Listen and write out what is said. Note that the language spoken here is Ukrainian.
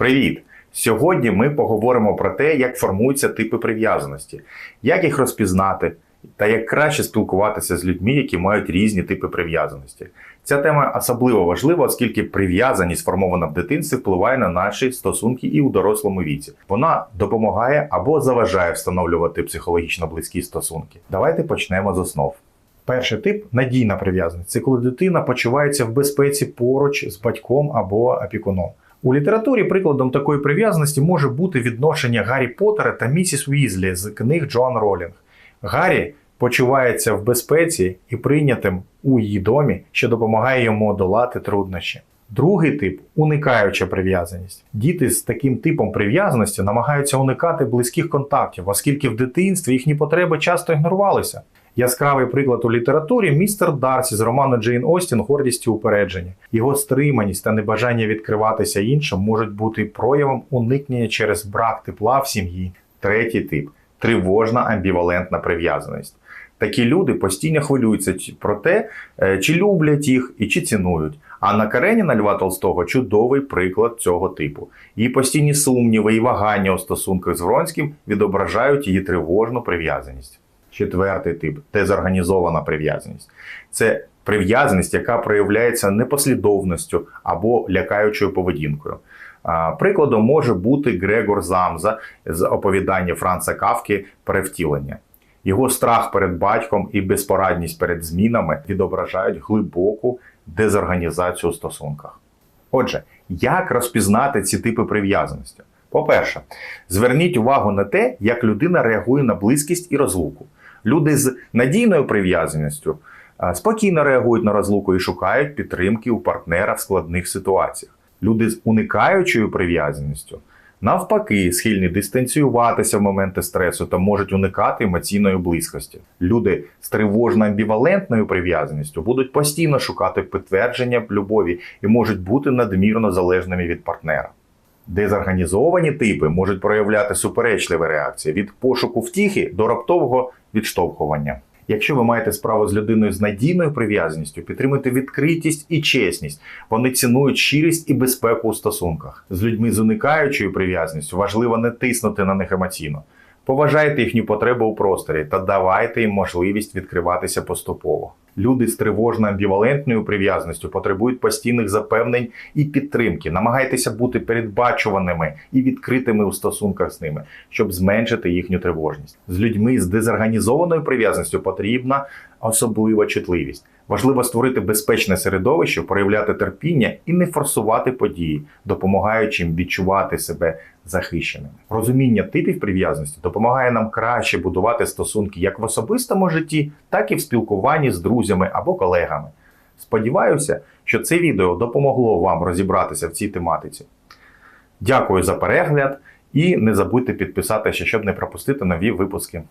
Привіт! Сьогодні ми поговоримо про те, як формуються типи прив'язаності, як їх розпізнати та як краще спілкуватися з людьми, які мають різні типи прив'язаності. Ця тема особливо важлива, оскільки прив'язаність, сформована в дитинстві, впливає на наші стосунки і у дорослому віці. Вона допомагає або заважає встановлювати психологічно близькі стосунки. Давайте почнемо з основ. Перший тип надійна прив'язаність. Це коли дитина почувається в безпеці поруч з батьком або опікуном. У літературі прикладом такої прив'язаності може бути відношення Гаррі Поттера та місіс Уізлі з книг Джоан Ролінг. Гаррі почувається в безпеці і прийнятим у її домі, що допомагає йому долати труднощі. Другий тип уникаюча прив'язаність. Діти з таким типом прив'язаності намагаються уникати близьких контактів, оскільки в дитинстві їхні потреби часто ігнорувалися. Яскравий приклад у літературі містер Дарсі з роману Джейн Остін Гордістю упередження. Його стриманість та небажання відкриватися іншим можуть бути проявом уникнення через брак тепла в сім'ї. Третій тип тривожна амбівалентна прив'язаність. Такі люди постійно хвилюються про те, е, чи люблять їх і чи цінують. Анна Кареніна Льва Толстого чудовий приклад цього типу. Її постійні сумніви і вагання у стосунках з Вронським відображають її тривожну прив'язаність. Четвертий тип дезорганізована прив'язаність. Це прив'язаність, яка проявляється непослідовністю або лякаючою поведінкою. Прикладом може бути Грегор Замза з оповідання Франца Кавки Перевтілення. Його страх перед батьком і безпорадність перед змінами відображають глибоку дезорганізацію у стосунках. Отже, як розпізнати ці типи прив'язаності? По-перше, зверніть увагу на те, як людина реагує на близькість і розлуку. Люди з надійною прив'язаністю спокійно реагують на розлуку і шукають підтримки у партнера в складних ситуаціях. Люди з уникаючою прив'язаністю навпаки схильні дистанціюватися в моменти стресу та можуть уникати емоційної близькості. Люди з тривожно-амбівалентною прив'язаністю будуть постійно шукати підтвердження в любові і можуть бути надмірно залежними від партнера. Дезорганізовані типи можуть проявляти суперечливі реакції від пошуку втіхи до раптового відштовхування. Якщо ви маєте справу з людиною з надійною прив'язаністю, підтримуйте відкритість і чесність. Вони цінують щирість і безпеку у стосунках. З людьми з уникаючою прив'язаністю важливо не тиснути на них емоційно. Поважайте їхні потреби у просторі та давайте їм можливість відкриватися поступово. Люди з тривожно-амбівалентною прив'язаністю потребують постійних запевнень і підтримки. Намагайтеся бути передбачуваними і відкритими у стосунках з ними, щоб зменшити їхню тривожність. З людьми з дезорганізованою прив'язаністю потрібна особлива чутливість. Важливо створити безпечне середовище, проявляти терпіння і не форсувати події, допомагаючи їм відчувати себе захищеними. Розуміння типів прив'язаності допомагає нам краще будувати стосунки як в особистому житті, так і в спілкуванні з друзями або колегами. Сподіваюся, що це відео допомогло вам розібратися в цій тематиці. Дякую за перегляд і не забудьте підписатися, щоб не пропустити нові випуски.